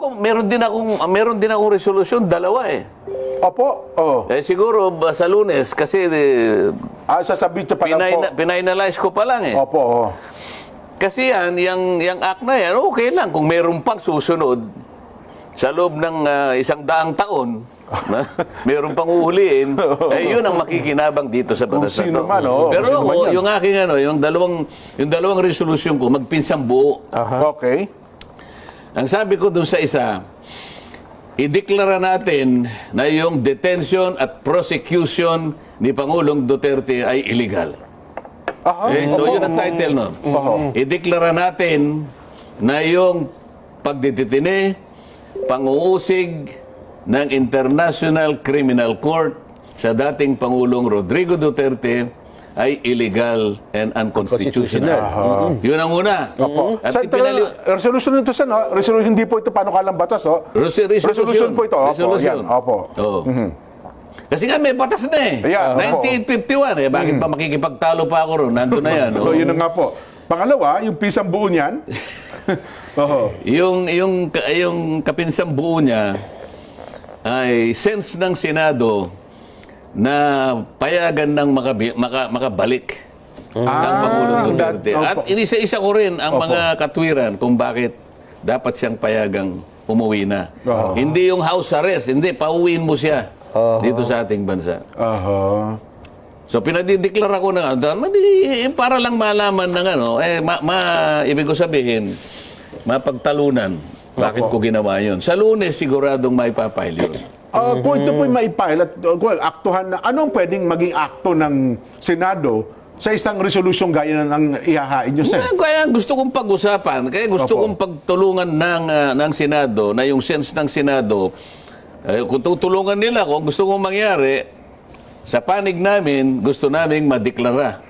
Ako, meron din akong, meron din akong resolusyon, dalawa eh. Opo. Oh. Eh siguro ba, sa lunes, kasi eh, Ah, sasabihin niyo pa lang po. pinay, pinanalyze ko pa lang eh. Opo. Oh. Kasi yan, yung, yung act na yan, okay lang kung meron pang susunod sa loob ng ah, isang daang taon, na meron pang uhuliin, eh yun ang makikinabang dito sa batas Kung sino na to. man, oo, Pero kung sino man ako, yan. yung aking ano, yung dalawang, yung dalawang resolusyon ko, magpinsang buo. Okay. Ang sabi ko dun sa isa, ideklara natin na yung detention at prosecution ni Pangulong Duterte ay illegal. Aha. Eh, so yun ang title nun. Ideklara natin na yung pagdititini, panguusig ng International Criminal Court sa dating Pangulong Rodrigo Duterte ay illegal and unconstitutional. Unconstitutional. Yun ang una. Opo. At Sa ipinali- resolution nito sa no? Resolution hindi po ito paano kalang batas, oh. Resolution. Resolution po ito. Opo. Resolution. Yan. Opo. Oo. Kasi nga may batas na eh. Opo. 1951 eh. Bakit pa makikipagtalo pa ako ron? Nandun na yan. So, oo. yun nga po. Pangalawa, yung pisang buo niyan. Oho. Yung, yung, yung kapinsang buo niya ay sense ng Senado na payagan ng makabi, maka, makabalik ng Pangulong Duterte. that- At opo. inisa-isa ko rin ang Opo. mga katwiran kung bakit dapat siyang payagang umuwi na. Oo. Hindi yung house arrest, hindi, pauwiin mo siya dito sa ating bansa. Oho. So pinadideklara ko na eh, para lang malaman ng ano, eh, ma, ma- ibig ko sabihin, mapagtalunan. Bakit ko ginawa yun? Sa lunes, siguradong may papile yun. Ah, kung ito po maipile at uh, well, aktuhan na, anong pwedeng maging akto ng Senado sa isang resolusyon gaya ng ihahain nyo, Sen? Kaya, gusto kong pag-usapan, kaya gusto Opo. kong pagtulungan ng, ah, ng Senado, na yung sense ng Senado, eh, kung tutulungan nila kung gusto kong mangyari, sa panig namin, gusto naming madeklara.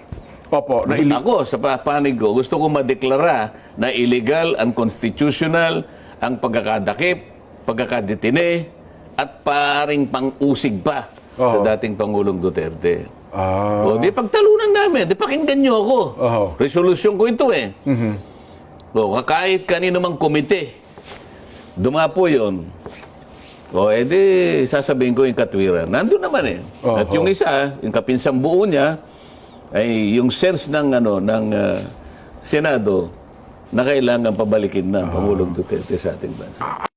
Opo, na ili- Ako, sa pa- panig ko, gusto kong madeklara na illegal, unconstitutional ang pagkakadakip, pagkakadetine, at paring pang-usig pa Oo. sa dating Pangulong Duterte. Ah, O, di pagtalunan namin, di pakinggan nyo ako. Oo. Resolusyon ko ito eh. O, kahit kanino mang komite, dumapo yon. O, edi, sasabihin ko yung katwiran. Nandun naman eh. At Oo. yung isa, yung kapinsang buo niya, ay yung sense ng, ano, ng ah, Senado na kailangan pabalikin ng Pangulong Duterte sa ating bansa.